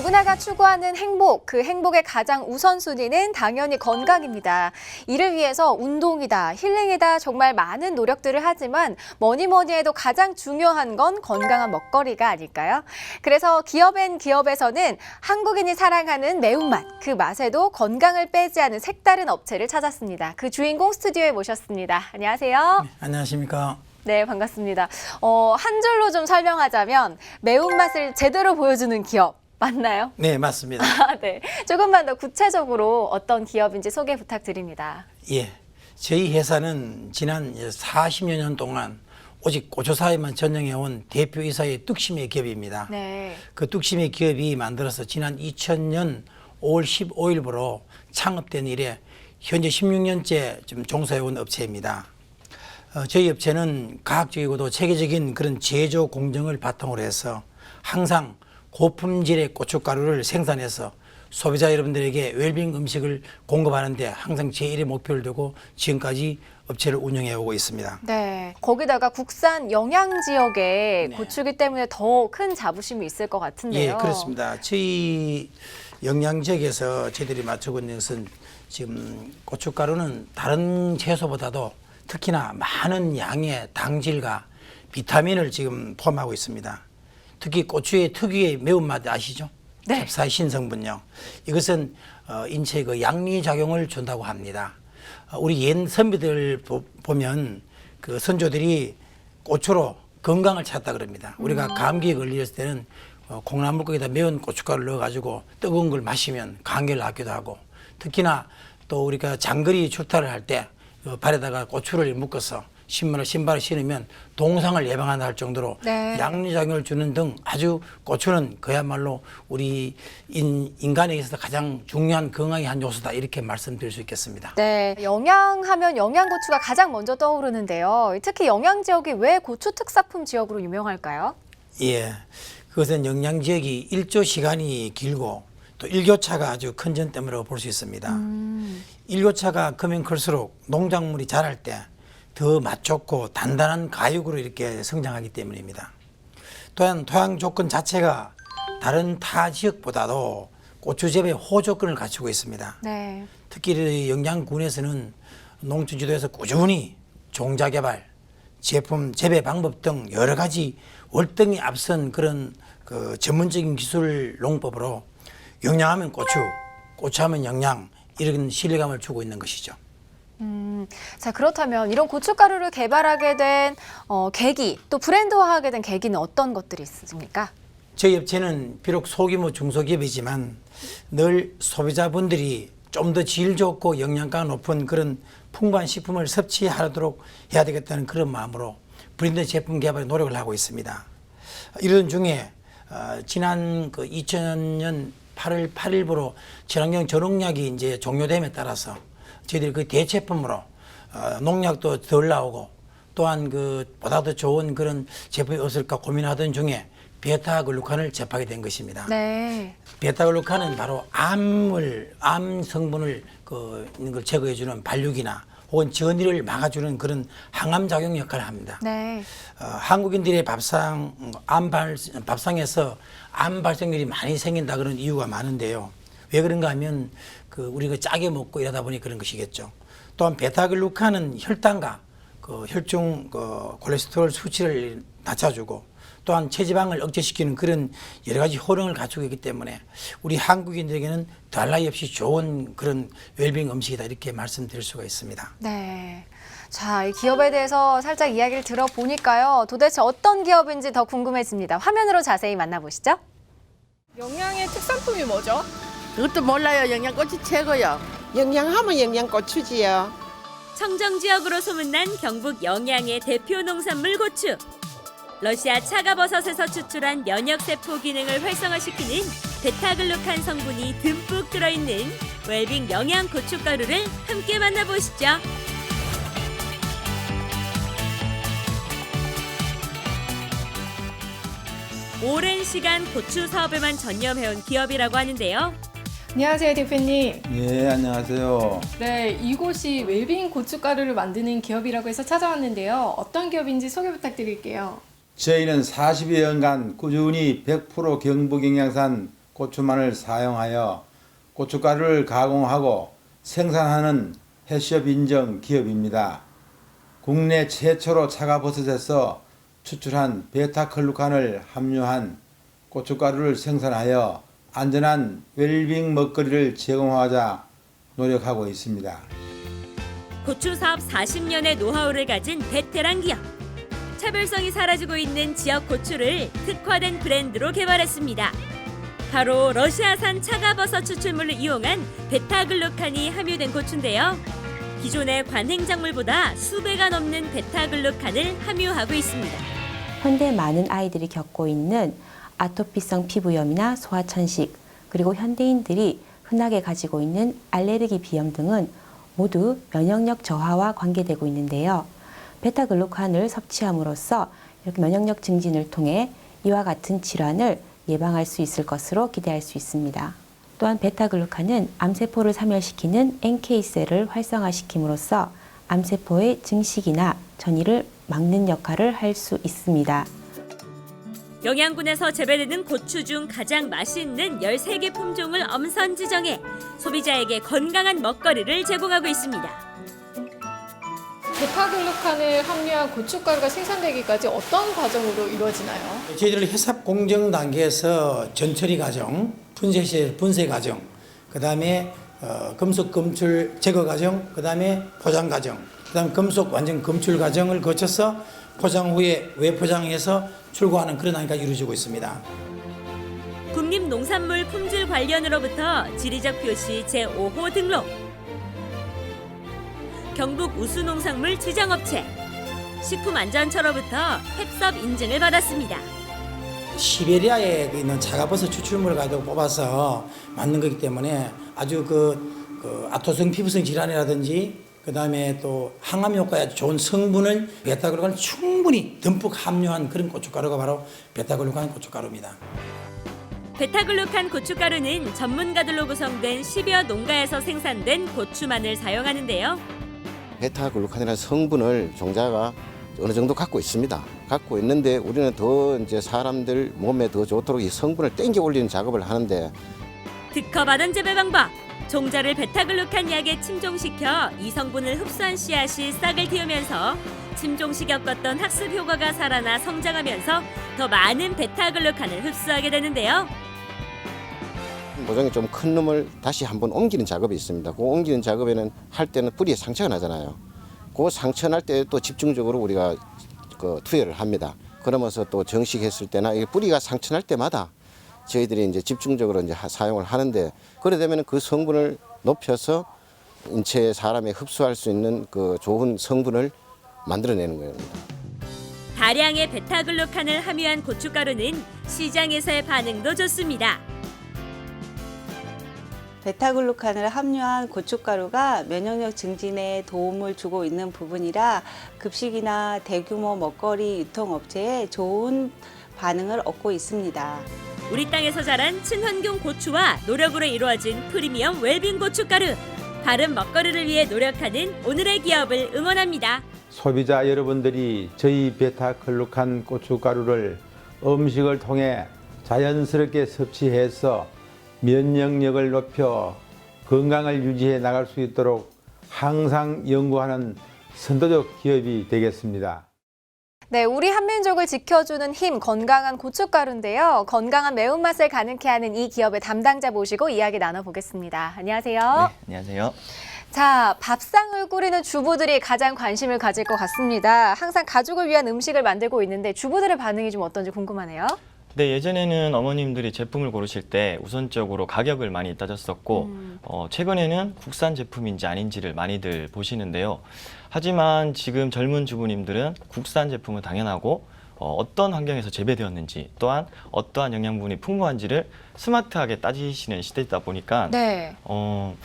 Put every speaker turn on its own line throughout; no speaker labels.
누구나가 추구하는 행복, 그 행복의 가장 우선순위는 당연히 건강입니다. 이를 위해서 운동이다, 힐링이다 정말 많은 노력들을 하지만 뭐니 뭐니 해도 가장 중요한 건 건강한 먹거리가 아닐까요? 그래서 기업엔 기업에서는 한국인이 사랑하는 매운맛, 그 맛에도 건강을 빼지 않은 색다른 업체를 찾았습니다. 그 주인공 스튜디오에 모셨습니다. 안녕하세요.
안녕하십니까.
네, 반갑습니다. 어, 한 줄로 좀 설명하자면 매운맛을 제대로 보여주는 기업 맞나요?
네, 맞습니다.
아, 네. 조금만 더 구체적으로 어떤 기업인지 소개 부탁드립니다.
예. 저희 회사는 지난 40여 년 동안 오직 고조사에만 전념해온 대표이사의 뚝심의 기업입니다.
네.
그 뚝심의 기업이 만들어서 지난 2000년 5월 15일부로 창업된 이래 현재 16년째 좀 종사해온 업체입니다. 어, 저희 업체는 과학적이고도 체계적인 그런 제조 공정을 바탕으로 해서 항상 고품질의 고춧가루를 생산해서 소비자 여러분들에게 웰빙 음식을 공급하는데 항상 제1의 목표를 두고 지금까지 업체를 운영해 오고 있습니다.
네. 거기다가 국산 영양 지역의
네.
고추기 때문에 더 큰 자부심이 있을 것 같은데요.
예, 그렇습니다. 저희 영양 지역에서 저희들이 맞추고 있는 것은 지금 고춧가루는 다른 채소보다도 특히나 많은 양의 당질과 비타민을 지금 포함하고 있습니다. 특히 고추의 특유의 매운맛 아시죠?
네.
캡사이신 성분요. 이것은 어, 인체에 그 양리 작용을 준다고 합니다. 어, 우리 옛 선비들 보, 보면 그 선조들이 고추로 건강을 찾다 그럽니다. 우리가 감기에 걸렸을 때는 어, 콩나물국에다 매운 고춧가루를 넣어가지고 뜨거운 걸 마시면 감기를 낫기도 하고 특히나 또 우리가 장거리 출타를 할때 어, 발에다가 고추를 묶어서 신발을 신발을 신으면 동상을 예방한다 할 정도로
네.
양리작용을 주는 등 아주 고추는 그야말로 우리 인, 인간에 있어서 가장 중요한 건강의 한 요소다 이렇게 말씀드릴 수 있겠습니다.
네. 영양하면 영양고추가 가장 먼저 떠오르는데요. 특히 영양 지역이 왜 고추 특사품 지역으로 유명할까요?
예. 그것은 영양 지역이 일조 시간이 길고 또 일교차가 아주 큰 점 때문이라고 볼수 있습니다. 일교차가 크면 클수록 농작물이 자랄 때 더 맛 좋고 단단한 가육으로 이렇게 성장하기 때문입니다. 또한 토양 조건 자체가 다른 타 지역보다도 고추 재배 호조건을 갖추고 있습니다.
네.
특히 이 영양군에서는 농촌지도에서 꾸준히 종자 개발, 제품 재배 방법 등 여러 가지 월등히 앞선 그런 그 전문적인 기술 농법으로 영양하면 고추, 고추하면 영양 이런 신뢰감을 주고 있는 것이죠.
음, 자 그렇다면 이런 고춧가루를 개발하게 된 어, 계기 또 브랜드화하게 된 계기는 어떤 것들이 있습니까?
저희 업체는 비록 소규모 중소기업이지만 늘 소비자분들이 좀 더 질 좋고 영양가 높은 그런 풍부한 식품을 섭취하도록 해야 되겠다는 그런 마음으로 브랜드 제품 개발에 노력을 하고 있습니다. 이런 중에 어, 지난 그 2000년 8월 8일부로 친환경 전농약이 이제 종료됨에 따라서 저희들이 그 대체품으로 어, 농약도 덜 나오고 또한 그 보다 더 좋은 그런 제품이 없을까 고민하던 중에 베타글루칸을 접하게 된 것입니다.
네.
베타글루칸은 바로 암을 암 성분을 그 있는 걸 제거해 주는 발육이나 혹은 전이를 막아주는 그런 항암 작용 역할을 합니다.
네.
어, 한국인들의 밥상 암 발, 밥상에서 암 발생률이 많이 생긴다 그런 이유가 많은데요. 왜 그런가 하면 그 우리가 짜게 먹고 이러다 보니 그런 것이겠죠. 또한 베타글루칸은 혈당과 그 혈중 그 콜레스테롤 수치를 낮춰주고 또한 체지방을 억제시키는 그런 여러 가지 효능을 갖추고 있기 때문에 우리 한국인들에게는 더할 나위 없이 좋은 그런 웰빙 음식이다 이렇게 말씀드릴 수가 있습니다.
네. 자, 이 기업에 대해서 살짝 이야기를 들어보니까요. 도대체 어떤 기업인지 더 궁금해집니다. 화면으로 자세히 만나보시죠.
영양의 특산품이 뭐죠?
그것도 몰라요. 영양꽃이 최고요.
영양하면 영양고추지요.
청정 지역으로 소문난 경북 영양의 대표 농산물 고추. 러시아 차가버섯에서 추출한 면역 세포 기능을 활성화시키는 베타글루칸 성분이 듬뿍 들어있는 웰빙 영양 고춧가루를 함께 만나보시죠. 오랜 시간 고추 사업에만 전념해온 기업이라고 하는데요.
안녕하세요, 대표님.
예, 안녕하세요.
네, 이곳이 웰빙 고춧가루를 만드는 기업이라고 해서 찾아왔는데요. 어떤 기업인지 소개 부탁드릴게요.
저희는 40여 년간 꾸준히 100% 경북 영양산 고추만을 사용하여 고춧가루를 가공하고 생산하는 해시업 인정 기업입니다. 국내 최초로 차가버섯에서 추출한 베타클루칸을 함유한 고춧가루를 생산하여 안전한 웰빙 먹거리를 제공하자 노력하고 있습니다.
고추 사업 40년의 노하우를 가진 베테랑 기업. 차별성이 사라지고 있는 지역 고추를 특화된 브랜드로 개발했습니다. 바로 러시아산 차가버섯 추출물을 이용한 베타글루칸이 함유된 고추인데요. 기존의 관행작물보다 수배가 넘는 베타글루칸을 함유하고 있습니다.
현대 많은 아이들이 겪고 있는 아토피성 피부염이나 소아천식, 그리고 현대인들이 흔하게 가지고 있는 알레르기 비염 등은 모두 면역력 저하와 관계되고 있는데요. 베타글루칸을 섭취함으로써 이렇게 면역력 증진을 통해 이와 같은 질환을 예방할 수 있을 것으로 기대할 수 있습니다. 또한 베타글루칸은 암세포를 사멸시키는 NK셀을 활성화시킴으로써 암세포의 증식이나 전이를 막는 역할을 할 수 있습니다.
영양군에서 재배되는 고추 중 가장 맛있는 13개 품종을 엄선 지정해 소비자에게 건강한 먹거리를 제공하고 있습니다.
베타글루칸을 함유한 고춧가루가 생산되기까지 어떤 과정으로 이루어지나요?
저희들 회삽 공정 단계에서 전처리 과정, 분쇄 시 분쇄 과정, 그다음에 어, 금속 검출 제거 과정, 그다음에 포장 과정, 그다음 금속 완전 검출 과정을 거쳐서 포장 후에 외포장해서 출고하는 그런 단계가 이루어지고 있습니다.
국립농산물 품질 관련으로부터 지리적 표시 제5호 등록 경북 우수농산물 지정업체 식품안전처로부터 햅섭 인증을 받았습니다.
시베리아에 있는 차가버섯 추출물을 가지고 뽑아서 만든 거기 때문에 아주 그, 그 아토성 피부성 질환이라든지 그 다음에 또 항암 효과에 아주 좋은 성분을 베타글루칸 충분히 듬뿍 함유한 그런 고춧가루가 바로 베타글루칸 고춧가루입니다.
베타글루칸 고춧가루는 전문가들로 구성된 10여 농가에서 생산된 고추만을 사용하는데요.
베타글루칸이라는 성분을 종자가 어느 정도 갖고 있습니다. 갖고 있는데 우리는 더 이제 사람들 몸에 더 좋도록 이 성분을 땡겨 올리는 작업을 하는데
특허받은 재배 방법. 종자를 베타글루칸 약에 침종시켜 이 성분을 흡수한 씨앗이 싹을 틔우면서 침종시 겪었던 학습 효과가 살아나 성장하면서 더 많은 베타글루칸을 흡수하게 되는데요.
모종이 좀 큰 놈을 다시 한번 옮기는 작업이 있습니다. 그 옮기는 작업에는 할 때는 뿌리에 상처가 나잖아요. 그 상처 날 때 또 집중적으로 우리가 그 투여를 합니다. 그러면서 또 정식했을 때나 이 뿌리가 상처 날 때마다 저희들이 이제 집중적으로 이제 하- 사용을 하는데 그래 되면 그 성분을 높여서 인체 사람이 흡수할 수 있는 그 좋은 성분을 만들어내는 겁니다.
다량의 베타글루칸을 함유한 고춧가루는 시장에서의 반응도 좋습니다.
베타글루칸을 함유한 고춧가루가 면역력 증진에 도움을 주고 있는 부분이라 급식이나 대규모 먹거리 유통업체에 좋은 반응을 얻고 있습니다.
우리 땅에서 자란 친환경 고추와 노력으로 이루어진 프리미엄 웰빙 고춧가루. 바른 먹거리를 위해 노력하는 오늘의 기업을 응원합니다.
소비자 여러분들이 저희 베타클루칸 고춧가루를 음식을 통해 자연스럽게 섭취해서 면역력을 높여 건강을 유지해 나갈 수 있도록 항상 연구하는 선도적 기업이 되겠습니다.
네, 우리 한민족을 지켜주는 힘, 건강한 고춧가루인데요. 건강한 매운맛을 가능케 하는 이 기업의 담당자 모시고 이야기 나눠보겠습니다. 안녕하세요.
네, 안녕하세요.
자, 밥상을 꾸리는 주부들이 가장 관심을 가질 것 같습니다. 항상 가족을 위한 음식을 만들고 있는데 주부들의 반응이 좀 어떤지 궁금하네요.
네, 예전에는 어머님들이 제품을 고르실 때 우선적으로 가격을 많이 따졌었고, 어, 최근에는 국산 제품인지 아닌지를 많이들 보시는데요. 하지만 지금 젊은 주부님들은 국산 제품은 당연하고, 어, 어떤 환경에서 재배되었는지, 또한 어떠한 영양분이 풍부한지를 스마트하게 따지시는 시대다 보니까,
네.
어,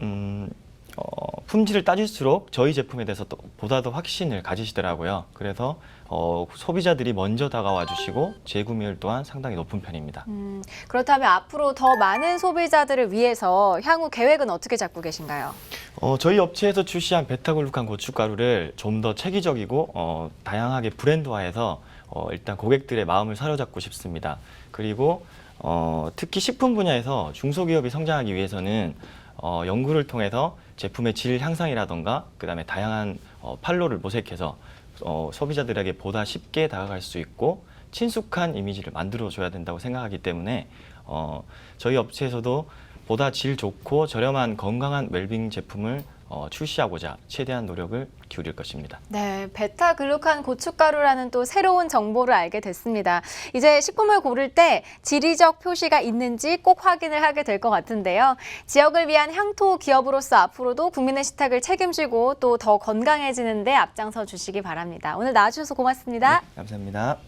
음, 어, 품질을 따질수록 저희 제품에 대해서 또 보다 더 확신을 가지시더라고요. 그래서 어, 소비자들이 먼저 다가와 주시고 재구매율 또한 상당히 높은 편입니다.
음, 그렇다면 앞으로 더 많은 소비자들을 위해서 향후 계획은 어떻게 잡고 계신가요?
어, 저희 업체에서 출시한 베타글루칸 고춧가루를 좀 더 체계적이고 어, 다양하게 브랜드화해서 어, 일단 고객들의 마음을 사로잡고 싶습니다. 그리고 어, 특히 식품 분야에서 중소기업이 성장하기 위해서는 어, 연구를 통해서 제품의 질 향상이라던가 그다음에 다양한 어, 판로를 모색해서 어, 소비자들에게 보다 쉽게 다가갈 수 있고 친숙한 이미지를 만들어 줘야 된다고 생각하기 때문에 어, 저희 업체에서도 보다 질 좋고 저렴한 건강한 웰빙 제품을 어, 출시하고자 최대한 노력을 기울일 것입니다.
네, 베타 글루칸 고춧가루라는 또 새로운 정보를 알게 됐습니다. 이제 식품을 고를 때 지리적 표시가 있는지 꼭 확인을 하게 될 것 같은데요. 지역을 위한 향토 기업으로서 앞으로도 국민의 식탁을 책임지고 또 더 건강해지는 데 앞장서 주시기 바랍니다. 오늘 나와주셔서 고맙습니다.
감사합니다.